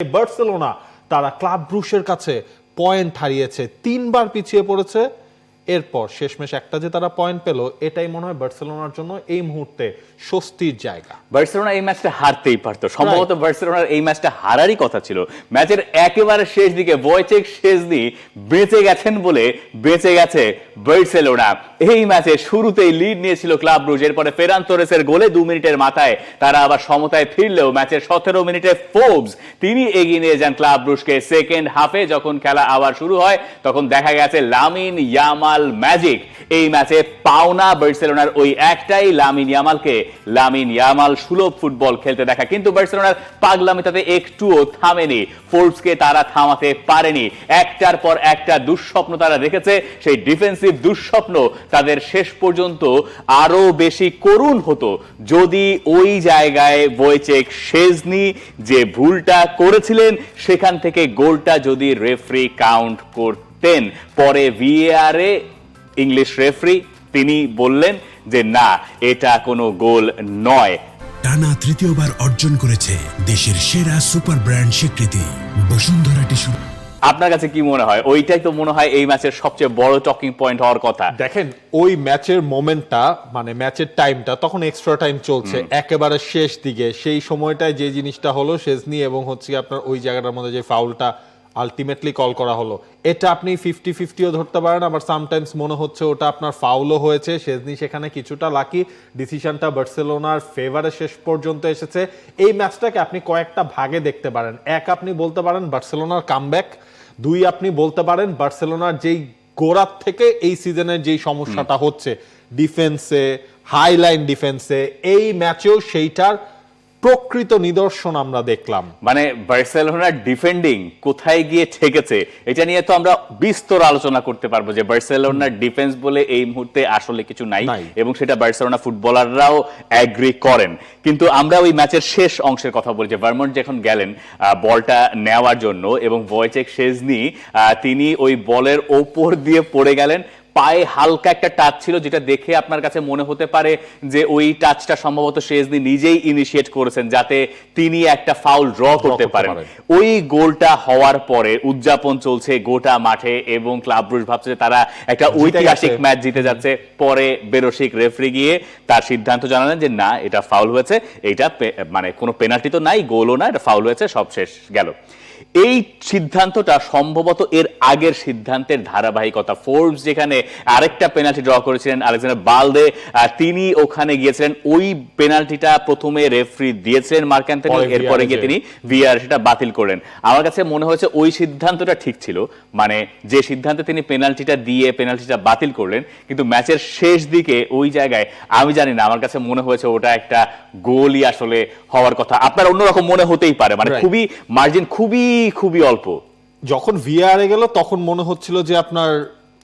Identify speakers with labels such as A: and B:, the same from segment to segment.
A: Barcelona তারা club ব্রুশের কাছে point হারিয়েছে। তিনবার পিছিয়ে পড়েছে। এরপর শেষমেশ একটা যে তারা পয়েন্ট পেল এটাই মনে হয় বার্সেলোনার জন্য এই মুহূর্তে স্বস্তির জায়গা।
B: বার্সেলোনা এই ম্যাচটা হারতেই পারতো। সম্ভবত বার্সেলোনার এই ম্যাচটা হারারই কথা ছিল। ম্যাচের একেবারে শেষ দিকে বয়চেক শেষ দিয়ে বেঁচে গেছেন বলে বেঁচে গেছে বার্সেলোনা। এই ম্যাচে শুরুতেই লিড নিয়েছিল ক্লাব ব্রুজ এরপরে ফেরান তোরেসের গোলে দু মিনিটের মাথায় তারা আবার সমতায় ফিরলেও ম্যাচের সতেরো মিনিটে ফোবস তিনি এগিয়ে নিয়ে যান ক্লাব ব্রুজকে। সেকেন্ড হাফে যখন খেলা আবার শুরু হয় তখন দেখা গেছে লামিন ইয়ামাল ম্যাজিক এই ম্যাচে পাওনা বার্সেলোনার ওই একটাই লামিন ইয়ামালকে। লামিন ইয়ামাল সুলভ ফুটবল খেলতে দেখা। কিন্তু বার্সেলোনার পাগলামি তাতে একটুও থামেনি। ফোর্বসকে তারা থামাতে পারেনি। একটার পর একটা দুঃস্বপ্ন তারা রেখেছে। সেই ডিফেন্সিভ দুঃস্বপ্ন তাদের শেষ পর্যন্ত আরও বেশি করুণ হতো। যদি ওই জায়গায় বইচেক শেজনি যে ভুলটা করেছিলেন, সেখান থেকে গোলটা যদি রেফরি কাউন্ট করতেন। পরে ভিএআরে ইংলিশ রেফরি তিনি বললেন যে না এটা কোনো গোল নয়।
C: টানা তৃতীয়বার অর্জন করেছে দেশের সেরা সুপার ব্র্যান্ড স্বীকৃতি বসুন্ধরা টিস্যু।
B: আপনার কাছে কি মনে হয়? ওইটাই তো মনে হয় এই ম্যাচের সবচেয়ে বড় টকিং পয়েন্ট হওয়ার কথা।
A: দেখেন ওই ম্যাচের মোমেন্টটা মানে ম্যাচের টাইমটা তখন এক্সট্রা টাইম চলছে। একেবারে শেষ দিকে সেই সময়টায় যে জিনিসটা হলো শেজনি এবং হচ্ছে আপনার ওই জায়গাটার মধ্যে যে ফাউলটা আলটিমেটলি কল করা হলো। এটা আপনি ফিফটি ফিফটিও ধরতে পারেন আবার সামটাইমস মনে হচ্ছে ওটা আপনার ফাউলও হয়েছে শেজনি সেখানে কিছুটা লাকি ডিসিশনটা বার্সেলোনার ফেভারে শেষ পর্যন্ত এসেছে। এই ম্যাচটাকে আপনি কয়েকটা ভাগে দেখতে পারেন। এক আপনি বলতে পারেন বার্সেলোনার কামব্যাক দুই আপনি বলতে পারেন বার্সেলোনার যেই গোড়ার থেকে এই সিজনের যেই সমস্যাটা হচ্ছে ডিফেন্সে হাই লাইন ডিফেন্সে এই ম্যাচেও সেইটার প্রকৃত নিদর্শন আমরা দেখলাম
B: মানে বার্সেলোনার ডিফেন্ডিং কোথায় গিয়ে ঠেকেছে এটা নিয়ে তো আমরা বিস্তর আলোচনা করতে পারব যে বার্সেলোনার ডিফেন্স বলে এই মুহূর্তে আসলে কিছু নাই। এবং সেটা বার্সেলোনা ফুটবলাররাও অ্যাগ্রি করেন কিন্তু আমরা ওই ম্যাচের শেষ অংশের কথা বলি যে ভার্মন্ট যখন গেলেন আহ, বলটা নেওয়ার জন্য এবং ভয়েচেক শেজনি তিনি ওই বলের ওপর দিয়ে পড়ে গেলেন পায়ে হালকা একটা টাচ ছিল যেটা দেখে আপনার কাছে মনে হতে পারে যে ওই টাচটা সম্ভবত শেজনি নিজেই ইনিশিয়েট করেছেন যাতে তিনি একটা ফাউল ড্র করতে পারেন। ওই গোলটা হওয়ার পরে উদযাপন চলছে গোটা মাঠে এবং ক্লাব ব্রুজ ভাবছে যে তারা একটা ঐতিহাসিক ম্যাচ জিতে যাচ্ছে। পরে বেরসিক রেফারি গিয়ে তার সিদ্ধান্ত জানালেন যে না এটা ফাউল হয়েছে। এটা মানে কোনো পেনাল্টি তো নাই গোলও না এটা ফাউল হয়েছে সব শেষ গেল। এই সিদ্ধান্তটা সম্ভবত এর আগের সিদ্ধান্তের ধারাবাহিকতা। ফোর্বস যেখানে আরেকটা পেনাল্টি ড্র করেছিলেন আলেকজান্ডার বালদে তিনি ওখানে গিয়েছিলেন। ওই পেনাল্টিটা প্রথমে রেফারি দিয়েছিলেন মার্ক অ্যান্থনি এরপরে গিয়ে তিনি ভিআর সেটা বাতিল করলেন। আমার কাছে মনে হয়েছে ওই সিদ্ধান্তটা ঠিক ছিল। মানে যে সিদ্ধান্তে তিনি পেনাল্টিটা দিয়ে পেনাল্টিটা বাতিল করলেন কিন্তু ম্যাচের শেষ দিকে ওই জায়গায় আমি জানি না আমার কাছে মনে হয়েছে ওটা একটা গোলই আসলে হওয়ার কথা। আপনার অন্যরকম মনে হতেই পারে। মানে খুবই মার্জিন খুবই খুবই অল্প।
A: যখন ভিআরে গেল, তখন মনে হচ্ছিল যে আপনার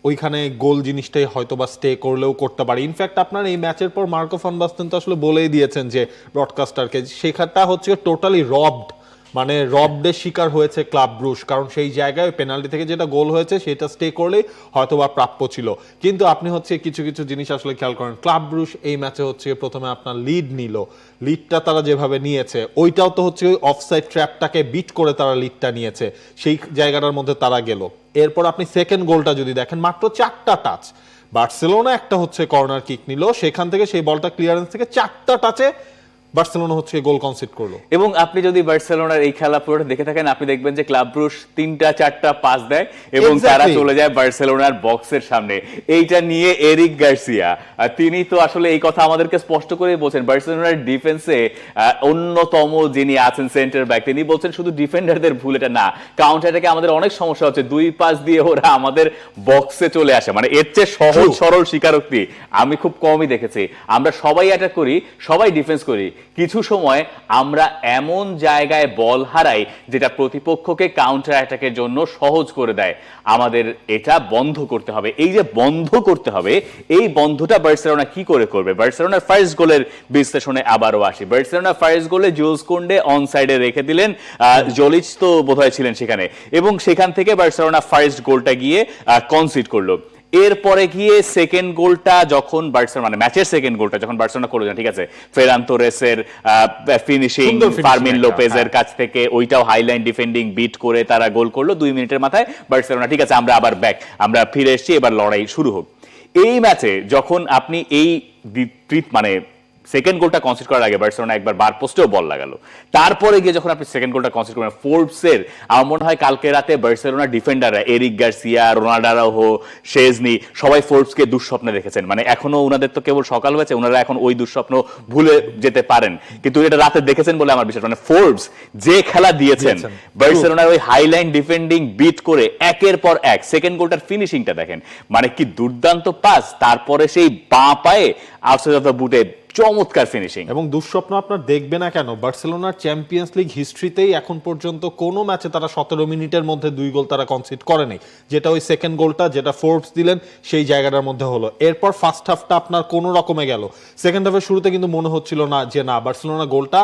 A: ওইখানে গোল জিনিসটাই হয়তো বা স্টে করলেও করতে পারে। ইনফ্যাক্ট আপনার এই ম্যাচের পর মার্কো ফান বাস্তেন তো আসলে বলেই দিয়েছেন যে ব্রডকাস্টারকে সেখানটা হচ্ছে টোটালি রবড মানে রবডের শিকার হয়েছে ক্লাব ব্রুশ, কারণ সেই জায়গায় পেনাল্টি থেকে যেটা গোল হয়েছে সেটা স্টে করলেই হয়তো বা প্রাপ্য ছিল। কিন্তু আপনি হচ্ছে কিছু কিছু জিনিস আসলে খেয়াল করেন। ক্লাব ব্রুশ এই ম্যাচে হচ্ছে প্রথমে আপনার লিড নিল। লিডটা তারা যেভাবে নিয়েছে, ওইটাও তো হচ্ছে ওই অফসাইড ট্র্যাপটাকে বিট করে তারা লিডটা নিয়েছে। সেই জায়গাটার মধ্যে তারা গেল। এরপর আপনি সেকেন্ড গোলটা যদি দেখেন, মাত্র চারটা টাচ। বার্সেলোনা একটা হচ্ছে কর্নার কিক নিল, সেখান থেকে সেই বলটা ক্লিয়ারেন্স থেকে চারটা টাচে বার্সেলোনা হচ্ছে গোল কনসিড করল।
B: এবং আপনি যদি বার্সেলোনার এই খেলা পুরোটা দেখে থাকেন আপনি দেখবেন যে ক্লাব ব্রুশ তিনটা চারটা পাস দেয় এবং তারা চলে যায় বার্সেলোনার বক্সের সামনে। এইটা নিয়ে এরিক গার্সিয়া তিনি তো আসলে এই কথা আমাদেরকে স্পষ্ট করে বলছেন বার্সেলোনার ডিফেন্সে অন্যতম যিনি আছেন সেন্টার ব্যাক তিনি বলছেন শুধু ডিফেন্ডারদের ভুল এটা না কাউন্টার অ্যাটাকে আমাদের অনেক সমস্যা হচ্ছে দুই পাস দিয়ে ওরা আমাদের বক্সে চলে আসে। মানে এর চেয়ে সহজ সরল স্বীকারোক্তি আমি খুব কমই দেখেছি। আমরা সবাই অ্যাটাক করি সবাই ডিফেন্স করি কিছু সময় আমরা এমন জায়গায় বল হারাই যেটা প্রতিপক্ষকে কাউন্টার অ্যাটাকের জন্য সহজ করে দেয়। আমাদের এটা বন্ধ করতে হবে। এই যে বন্ধ করতে হবে, এই বন্ধটা বার্সেলোনা কি করে করবে? বার্সেলোনার ফার্স্ট গোলের বিশ্লেষণে আবারও আসি। বার্সেলোনা ফার্স্ট গোলে জুলস কোন্ডে অন সাইডে রেখে দিলেন। জলিচ তো বোধহয় ছিলেন সেখানে। এবং সেখান থেকে বার্সেলোনা ফার্স্ট গোলটা গিয়ে কনসিড করল। এরপরে গিয়ে সেকেন্ড গোলটা যখন বার্সেলোনা মানে ম্যাচের সেকেন্ড গোলটা যখন বার্সেলোনা করল ঠিক আছে? ফেরান তোরেসের ফিনিশিং ফার্মিন লোপেজের কাছ থেকে ওইটাও হাইলাইন ডিফেন্ডিং বিট করে তারা গোল করল দুই মিনিটের মাথায় বার্সেলোনা ঠিক আছে? আমরা আবার ব্যাক আমরা ফিরে এসেছি এবার লড়াই শুরু হোক। এই ম্যাচে যখন আপনি এই মানে সেকেন্ড গোলটা কনসিড করার আগে বার্সেলোনা একবার বার পোস্টেও বল লাগালো। তারপরে গিয়ে যখন আপনি সেকেন্ড গোলটা কনসিড করেন ফোর্বসের আমার মনে হয় কালকে রাতে Barcelona ডিফেন্ডাররা Eric Garcia Ronald Araujo Szczesny সবাই ফোর্বসকে দুঃস্বপ্নে দেখেছেন। মানে এখনও ওনাদের তো কেবল সকাল হয়েছে ওনারা এখন ওই দুঃস্বপ্ন ভুলে যেতে পারেন। কিন্তু এটা রাতে দেখেছেন বলে আমার বিশ্বাস। মানে ফোর্বস যে খেলা দিয়েছেন
A: দিয়েছেন।
B: বার্সেলোনার ওই হাইলাইন ডিফেন্ডিং বিট করে একের পর এক সেকেন্ড গোলটার ফিনিশিংটা দেখেন। মানে কি দুর্দান্ত পাস তারপরে সেই বাঁ পায়ে আউটসাইড অফ দ্য বুটে চমৎকার ফিনিশিং
A: এবং দুঃস্বপ্ন আপনার দেখবে না কেন? বার্সেলোনার চ্যাম্পিয়ন্স লিগ হিস্ট্রিতেই এখন পর্যন্ত কোনো ম্যাচে তারা সতেরো মিনিটের মধ্যে দুই গোল তারা কনসিড করেনি। যেটা ওই সেকেন্ড গোলটা যেটা ফোর্বস দিলেন, সেই জায়গাটার মধ্যে হলো। এরপর ফার্স্ট হাফটা আপনার কোনো রকমে গেল। সেকেন্ড হাফের শুরুতে কিন্তু মনে হচ্ছিল না যে না, বার্সেলোনা গোলটা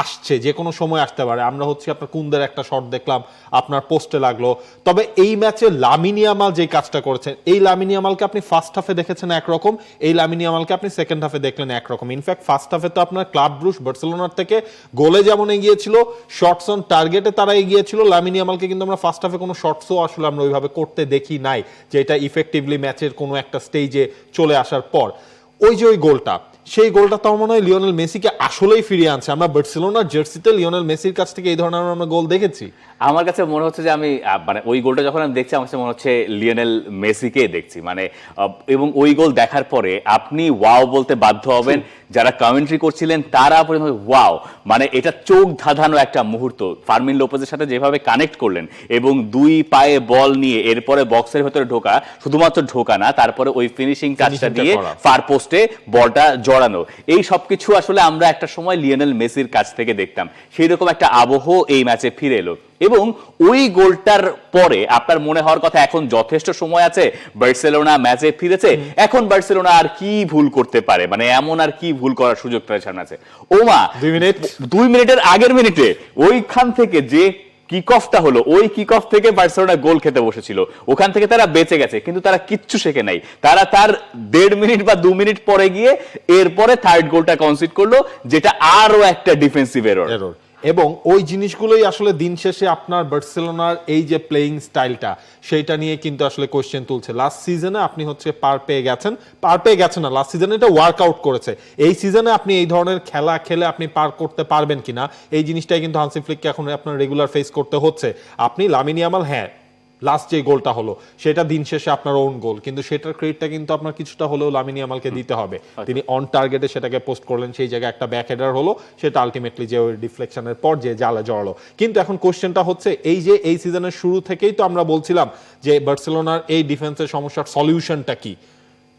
A: আসছে, যে কোনো সময় আসতে পারে। আমরা হচ্ছে আপনার কুন্দের একটা শট দেখলাম, আপনার পোস্টে লাগল। তবে এই ম্যাচে লামিনিয়ামাল যে কাজটা করেছেন, এই লামিনিয়ামালকে আপনি ফার্স্ট হাফে দেখেছেন একরকম, এই লামিনিয়ামালকে আপনি সেকেন্ড হাফে দেখলেন একরকম। ইনফ্যাক্ট ফার্স্ট হাফে তো আপনার ক্লাব ব্রুশ বার্সেলোনার থেকে গোলে যেমন এগিয়েছিল শর্টস অন টার্গেটে তারা এগিয়েছিল লামিনিয়ামালকে কিন্তু আমরা ফার্স্ট হাফে কোনো শর্টসও আসলে আমরা ওইভাবে করতে দেখি নাই, যে এটা ইফেক্টিভলি ম্যাচের কোনো একটা স্টেজে চলে আসার পর। ওই যে ওই গোলটা সেই গোলটা তো মনে হয় লিওনেল মেসিকে আসলেই ফিরিয়ে আনছে। আমরা বার্সেলোনার জার্সিতে লিওনেল মেসির কাছ থেকে এই ধরনের আমরা গোল দেখেছি।
B: আমার কাছে মনে হচ্ছে যে আমি মানে ওই গোলটা যখন আমি দেখছি আমার কাছে মনে হচ্ছে লিওনেল মেসিকে দেখছি। মানে এবং ওই গোল দেখার পরে আপনি ওয়াও বলতে বাধ্য হবেন যারা কমেন্ট্রি করছিলেন তারা পর্যন্ত ওয়াও মানে এটা চোখ ধাঁধানো একটা মুহূর্ত। ফার্মিন লোপেজের সাথে যেভাবে কানেক্ট করলেন এবং দুই পায়ে বল নিয়ে এরপরে বক্সের ভেতরে ঢোকা শুধুমাত্র ঢোকা না তারপরে ওই ফিনিশিং কাজটা দিয়ে ফার পোস্টে বলটা জড়ানো। এই সবকিছু আসলে আমরা একটা সময় লিওনেল মেসির কাছ থেকে দেখতাম। সেই রকম একটা আবহ এই ম্যাচে ফিরে এলো। এবং ওই গোলটার পরে আপনার মনে হওয়ার কথা এখন যথেষ্ট সময় আছে বার্সেলোনা ম্যাচে ফিরেছে। এখন বার্সেলোনা আর কি ভুল করতে পারে? মানে এমন আর কি ভুল করার সুযোগ সামনে আছে ওমা
A: দুই মিনিট।
B: দুই মিনিটের আগের মিনিটে ওইখান থেকে যে কিক অফটা হলো ওই কিক অফ থেকে বার্সেলোনা গোল খেতে বসেছিল। ওখান থেকে তারা বেঁচে গেছে কিন্তু তারা কিচ্ছু শেখে নাই। তারা তার দেড় মিনিট বা দু মিনিট পরে গিয়ে এরপরে থার্ড গোলটা কনসিড করল যেটা আরও একটা ডিফেন্সিভ এরর
A: এবং ওই জিনিসগুলোই আসলে দিন শেষে আপনার বার্সেলোনার এই যে প্লেয়িং স্টাইলটা সেইটা নিয়ে কিন্তু আসলে কোয়েশ্চেন তুলছে। লাস্ট সিজনে আপনি হচ্ছে পার পেয়ে গেছেন। পার পেয়ে গেছেন না লাস্ট সিজনে এটা ওয়ার্কআউট করেছে। এই সিজনে আপনি এই ধরনের খেলা খেলে আপনি পার করতে পারবেন কিনা, এই জিনিসটাই কিন্তু হানসি ফ্লিককে এখন আপনার রেগুলার ফেস করতে হচ্ছে। আপনি লামিনিয়ামাল হ্যাঁ লাস্ট যে গোলটা হলো সেটা দিন শেষে আপনার ওন গোল কিন্তু সেটার ক্রেডিটটা কিন্তু আপনার কিছুটা হলেও লামিনী আমালকে দিতে হবে। তিনি অন টার্গেটে সেটাকে পোস্ট করলেন সেই জায়গায় একটা ব্যাক হেডার হলো সেটা আলটিমেটলি যে ওই ডিফ্লেকশনের পর যে জালে জড়ালো। কিন্তু এখন কোশ্চেনটা হচ্ছে এই যে এই সিজনের শুরু থেকেই তো আমরা বলছিলাম যে বার্সেলোনার এই ডিফেন্সের সমস্যার সলিউশনটা কি?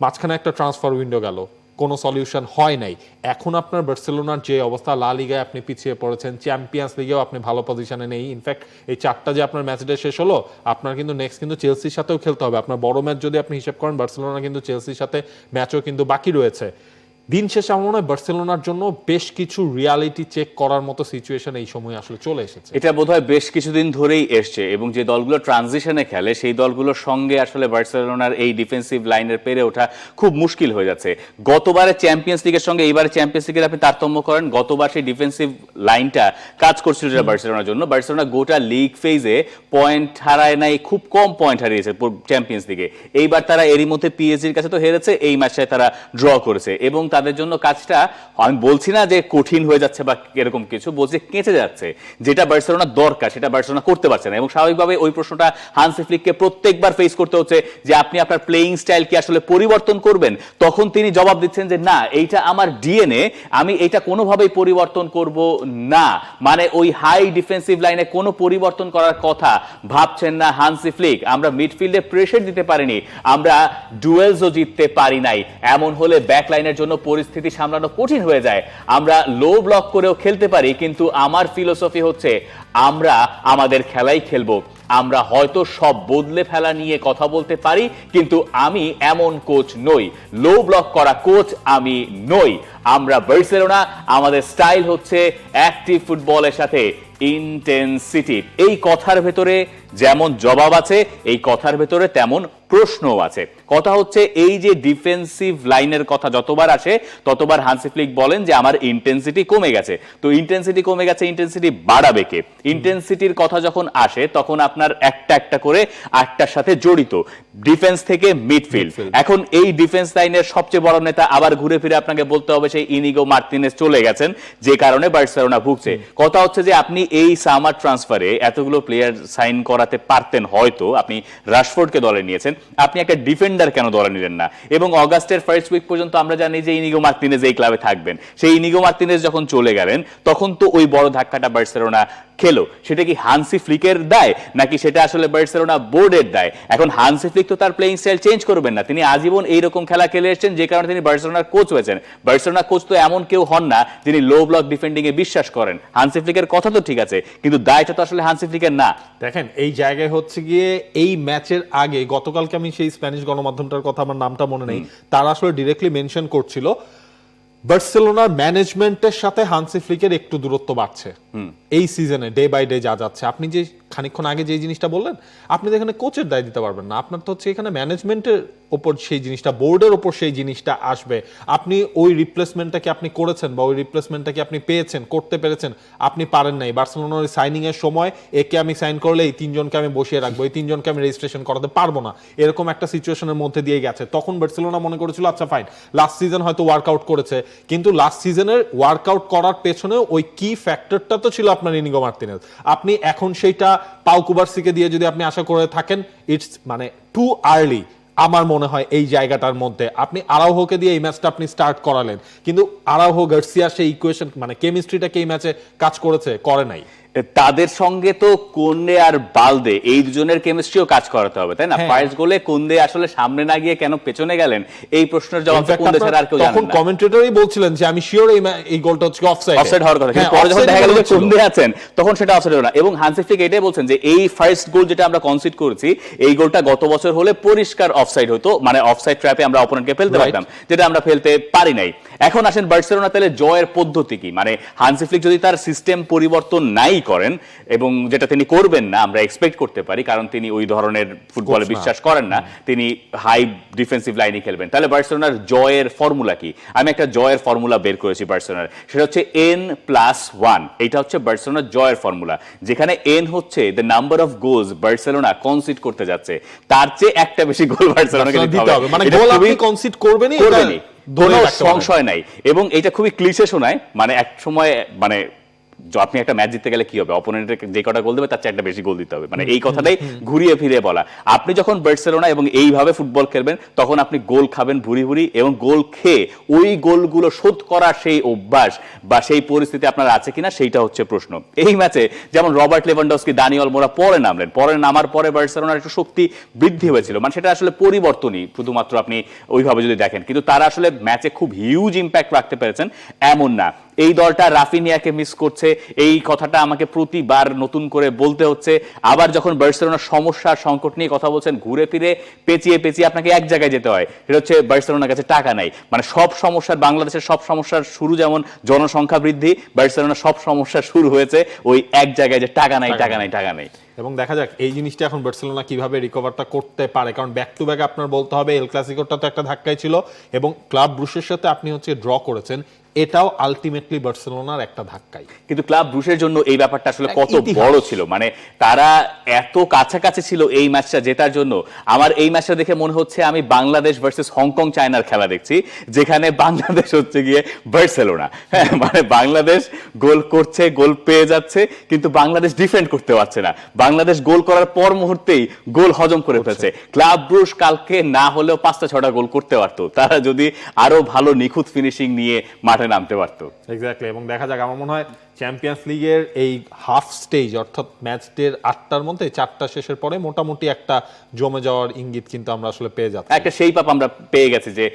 A: মাঝখানে একটা ট্রান্সফার উইন্ডো গেল। কোনো সলিউশন হয় নাই। এখন আপনার বার্সেলোনার যে অবস্থা, লা লিগায় আপনি পিছিয়ে পড়েছেন, চ্যাম্পিয়ন্স লিগেও আপনি ভালো পজিশনে নেই। ইনফ্যাক্ট এই চারটা যে আপনার ম্যাচটা শেষ হলো, আপনার কিন্তু নেক্সট কিন্তু চেলসির সাথেও খেলতে হবে। আপনার বড় ম্যাচ যদি আপনি হিসেব করেন বার্সেলোনা কিন্তু চেলসির সাথে ম্যাচও কিন্তু বাকি রয়েছে। দিন শেষে আমার মনে হয় বার্সেলোনার জন্য বেশ কিছু রিয়ালিটি চেক করার মতো সিচুয়েশন এই সময় আসলে চলে এসেছে।
B: এটা বোধহয় বেশ কিছুদিন ধরেই এসছে এবং যে দলগুলো ট্রানজিশনে খেলে সেই দলগুলোর সঙ্গে আসলে বার্সেলোনার এই ডিফেন্সিভ লাইনের পেরে ওঠা খুব মুশকিল হয়ে যাচ্ছে। গতবারে চ্যাম্পিয়ন্স লিগের সঙ্গে এইবারে চ্যাম্পিয়ন্স লিগের আপনি তারতম্য করেন গতবার সেই ডিফেন্সিভ লাইনটা কাজ করছিল যেটা বার্সেলোনার জন্য। বার্সেলোনা গোটা লিগ ফেজে পয়েন্ট হারায় নাই খুব কম পয়েন্ট হারিয়েছে চ্যাম্পিয়ন্স লিগে এইবার তারা এরই মধ্যে পিএসজির কাছে তো হেরেছে এই ম্যাচটায় তারা ড্র করেছে এবং তাদের জন্য কাজটা, আমি বলছি না যে কঠিন হয়ে যাচ্ছে বা এরকম কিছু, বলছি কেঁচে যাচ্ছে। যেটা বার্সেলোনার দরকার, সেটা বার্সেলোনা করতে পারছে না। এবং স্বাভাবিকভাবে ওই প্রশ্নটা হানসি ফ্লিককে প্রত্যেকবার ফেস করতে হচ্ছে যে আপনি আপনার প্লেইং স্টাইল কি আসলে পরিবর্তন করবেন? তখন তিনি জবাব দিচ্ছেন যে, না, এইটা আমার ডিএনএ আমি এটা কোনোভাবেই পরিবর্তন করব না। মানে ওই হাই ডিফেন্সিভ লাইনে কোনো পরিবর্তন করার কথা ভাবছেন না হানসি ফ্লিক আমরা মিডফিল্ডে প্রেশার দিতে পারিনি, আমরা ডুয়েলসও জিততে পারি নাই। এমন হলে ব্যাক লাইনের জন্য পরিস্থিতি সামলানো কঠিন হয়ে যায়। আমরা লো ব্লক করেও খেলতে পারি, কিন্তু আমার ফিলোসফি হচ্ছে, আমরা আমাদের খেলাই খেলব। আমরা হয়তো সব বদলে ফেলা নিয়ে কথা বলতে পারি, কিন্তু আমি এমন কোচ নই। লো ব্লক করা কোচ আমি নই। আমরা বার্সেলোনা, আমাদের স্টাইল হচ্ছে অ্যাক্টিভ ফুটবলের সাথে ইন্টেন্সিটি এই কথার ভেতরে যেমন জবাব আছে, এই কথার ভেতরে তেমন প্রশ্নও আছে। কথা হচ্ছে এই যে ডিফেন্সিভ লাইনের কথা যতবার আসে ততবার হান্সি ফ্লিক বলেন যে আমার ইন্টেন্সিটি কমে গেছে। তো ইন্টেন্সিটি কমে গেছে ইন্টেন্সিটি বাড়াবে কে? ইন্টেন্সিটির কথা যখন আসে তখন আপনার একটা একটা করে আটটার সাথে জড়িত। ডিফেন্স থেকে মিডফিল্ড এখন এই ডিফেন্স লাইনের সবচেয়ে বড় নেতা আবার ঘুরে ফিরে আপনাকে বলতে হবে সেই ইনিগো মার্টিনেস চলে গেছেন যে কারণে বার্সেলোনা ভুগছে। কথা হচ্ছে যে আপনি এই সামার ট্রান্সফারে এতগুলো প্লেয়ার সাইন করাতে পারতেন হয়তো আপনি রাশফোর্ডকে দলে নিয়েছেন। আপনি একটা ডিফেন্ডার কেন দলে নিলেন না? এবং অগাস্টের ফার্স্ট উইক পর্যন্ত আমরা জানি যে ইনিগো মার্টিনেজ এই ক্লাবে থাকবেন। সেই ইনিগো মার্টিনেজ যখন চলে গেলেন, তখন তো ওই বড় ধাক্কাটা বার্সেলোনা খেলো। সেটা কি হানসি ফ্লিকের দায়, নাকি সেটা আসলে বার্সেলোনা বোর্ডের দায়? এখন হানসি ফ্লিক তো তার প্লেইং স্টাইল চেঞ্জ করবেন না। তিনি আজীবন এইরকম খেলা খেলে এসেছেন যে কারণে তিনি বার্সেলোনার কোচ হয়েছেন। বার্সেলোনা কোচ তো এমন কেউ হন না, যিনি লো ব্লক ডিফেন্ডিং এ বিশ্বাস করেন। হানসি ফ্লিকের কথা তো ঠিক আছে, কিন্তু দায়টা তো আসলে হানসি ফ্লিকের না।
A: দেখেন, এই জায়গায় হচ্ছে গিয়ে এই ম্যাচের আগে গতকালকে আমি সেই স্প্যানিশ গণমাধ্যমটার কথা আমার নামটা মনে নেই তারা আসলে ডিরেক্টলি মেনশন করছিল বার্সেলোনার ম্যানেজমেন্টের সাথে হানসি ফ্লিকের একটু দূরত্ব বাড়ছে। এই সিজনে ডে বাই ডে যা যাচ্ছে। আপনি যে খানিকক্ষণ আগে যে জিনিসটা বললেন, আপনি তো এখানে কোচের দায় দিতে পারবেন না। আপনার তো হচ্ছে এখানে ম্যানেজমেন্টের ওপর সেই জিনিসটা বোর্ডের ওপর সেই জিনিসটা আসবে। আপনি ওই রিপ্লেসমেন্টটা কি আপনি করেছেন বা ওই রিপ্লেসমেন্টটা কি আপনি পেয়েছেন, করতে পেরেছেন? আপনি পারেন নাই। বার্সেলোনার সাইনিংয়ের সময় একে আমি সাইন করলে এই তিনজনকে আমি বসিয়ে রাখব, এই তিনজনকে আমি রেজিস্ট্রেশন করাতে পারব না। এরকম একটা সিচুয়েশনের মধ্যে দিয়ে গেছে। তখন বার্সেলোনা মনে করেছিল আচ্ছা ফাইন লাস্ট সিজন হয়তো ওয়ার্কআউট করেছে। কিন্তু লাস্ট সিজনের ওয়ার্কআউট করার পেছনে ওই কি ফ্যাক্টরটা তো ছিল আপনার ইনিগো মার্টিনেজ আপনি এখন সেইটা পাউ কুবার্সিকে দিয়ে যদি আপনি আশা করে থাকেন ইটস মানে টু আর্লি আমার মনে হয় এই জায়গাটার মধ্যে। আপনি আরাউহোকে দিয়ে এই ম্যাচটা আপনি স্টার্ট করালেন। কিন্তু আরাউহো গার্সিয়া সেই ইকুয়েশন মানে কেমিস্ট্রিটাকে এই ম্যাচে কাজ করেছে, করে নাই।
B: তাদের সঙ্গে তো কোন্দে আর বালদে এই দুজনের কেমিস্ট্রিও কাজ করাতে হবে তাই না?
A: হ্যাঁ।
B: ফার্স্ট গোলে কোন্দে আসলে সামনে না গিয়ে কেন পেছনে গেলেন? এই প্রশ্নের জবাব
A: fact,
B: কোন্দে ছাড়া আর কেউ জানেন
A: তখন কমেন্টেটরই বলছিলেন যে আমি শিওর এই এই গোলটা হচ্ছে অফসাইড
B: অফসাইড হওয়ার কথা। কিন্তু পরে যখন দেখা গেল যে কোন্দে আছেন তখন সেটা অফসাইড হলো না। এবং হানসি ফ্লিক এটাই বলছেন যে এই ফার্স্ট গোল যেটা আমরা কনসিড করেছি এই গোলটা গত বছর হলে পরিষ্কার অফসাইড হতো মানে অফসাইড ট্র্যাপে আমরা অপোনেন্টকে ফেলতে পারতাম যেটা আমরা ফেলতে পারি নাই। এখন আসেন বার্সেলোনা তাহলে জয়ের পদ্ধতি কি? মানে হানসি ফ্লিক যদি তার সিস্টেম পরিবর্তন নাই করেন এবং যেটা তিনি করবেন না আমরা এক্সপেক্ট করতে পারি কারণ তিনি ওই ধরনের ফুটবলে বিশ্বাস করেন না। তিনি হাই ডিফেন্সিভ লাইনে খেলবেন। তাহলে বার্সেলোনার জয়ের ফর্মুলা কি? আমি একটা জয়ের ফর্মুলা বের করেছি বার্সেলোনার। সেটা হচ্ছে এন প্লাস ওয়ান এটা হচ্ছে বার্সেলোনার জয়ের ফর্মুলা যেখানে এন হচ্ছে the number of goals Barcelona concede করতে যাচ্ছে। তার চেয়ে একটা বেশি গোল বার্সেলোনাকে
A: দিতে হবে। মানে গোল আপনি কনসিড করবেনই
B: করবেনই। কোনো সংশয় নাই। এবং এটা খুবই ক্লিশে শোনায়। মানে এক সময় মানে আপনি একটা ম্যাচ জিততে গেলে কি হবে? অপোনেন্টের যে কটা গোল দেবে তার চেয়ে একটা বেশি গোল দিতে হবে। মানে এই কথাটাই ঘুরিয়ে ফিরিয়ে বলা। আপনি যখন বার্সেলোনা এবং এইভাবে ফুটবল খেলবেন তখন আপনি গোল খাবেন ভুরি ভুরি এবং গোল খেয়ে ওই গোলগুলো শোধ করার সেই অভ্যাস বা সেই পরিস্থিতি আপনার আছে কিনা সেইটা হচ্ছে প্রশ্ন। এই ম্যাচে যেমন রবার্ট লেভানডস্কি দানিয়াল মোরা পরে নামলেন। পরে নামার পরে বার্সেলোনার একটু শক্তি বৃদ্ধি হয়েছিল। মানে সেটা আসলে পরিবর্তনই শুধুমাত্র আপনি ওইভাবে যদি দেখেন। কিন্তু তারা আসলে ম্যাচে খুব হিউজ ইম্প্যাক্ট রাখতে পেরেছেন এমন না। এই দলটা রাফিনিয়াকে মিস করছে, এই কথাটা আমাকে প্রতিবার নতুন করে বলতে হচ্ছে। আবার যখন বার্সেলোনার সমস্যা সংকট নিয়ে কথা বলছেন, ঘুরে ফিরে পেঁচিয়ে পেঁচিয়ে আপনাকে এক জায়গায় যেতে হয়। সেটা হচ্ছে বার্সেলোনার কাছে টাকা নাই। মানে সব সমস্যার, বাংলাদেশের সব সমস্যার শুরু যেমন জনসংখ্যা বৃদ্ধি, বার্সেলোনার সব সমস্যা শুরু হয়েছে ওই এক জায়গায় যে টাকা নাই টাকা নাই টাকা নাই।
A: এবং দেখা যাক এই জিনিসটা এখন বার্সেলোনা কীভাবে রিকভারটা করতে পারে। কারণ ব্যাক টু ব্যাক আপনার বলতে হবে এল ক্লাসিকোটা তো একটা ধাক্কাই ছিল। এবং ক্লাব ব্রুশের সাথে আপনি হচ্ছে ড্র করেছেন। এটাও আলটিমেটলি বার্সেলোনার একটা ধাক্কাই।
B: কিন্তু ক্লাব ব্রুশের জন্য এই ব্যাপারটা আসলে কত বড় ছিল? মানে তারা এত কাছাকাছি ছিল এই ম্যাচটা জেতার জন্য। আমার এই ম্যাচটা দেখে মনে হচ্ছে আমি বাংলাদেশ ভার্সেস হংকং চায়নার খেলা দেখছি যেখানে বাংলাদেশ হচ্ছে গিয়ে বার্সেলোনা। হ্যাঁ মানে বাংলাদেশ গোল করছে গোল পেয়ে যাচ্ছে কিন্তু বাংলাদেশ ডিফেন্ড করতে পারছে না। বাংলাদেশ গোল করার পর মুহূর্তেই গোল হজম করে ফেলছে। ক্লাব ব্রুশ কালকে না হলেও পাঁচটা ছটা গোল করতে পারতো। তারা যদি আরও ভালো নিখুঁত ফিনিশিং নিয়ে মাঠে মাঠে নামতে পারত।
A: এক্স্যাক্টলি এবং দেখা যাক আমার মনে হয় চ্যাম্পিয়ন্স লিগের এই হাফ স্টেজ অর্থাৎ ম্যাচটির আটটার মধ্যে চারটা শেষের পরে মোটামুটি একটা জমে যাওয়ার ইঙ্গিত কিন্তু আমরা আসলে পেয়ে যাচ্ছি।
B: একটা সেই পাপ আমরা পেয়ে গেছি যে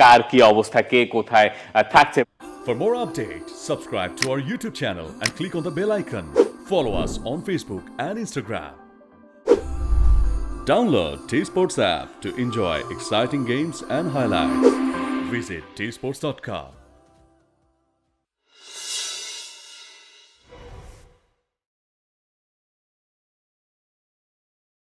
B: কার কি অবস্থা কে কোথায় থাকছে।
D: For more update subscribe to our YouTube channel and click on the bell icon follow us on Facebook and Instagram download T sports app to enjoy exciting games and highlights visit tsports.com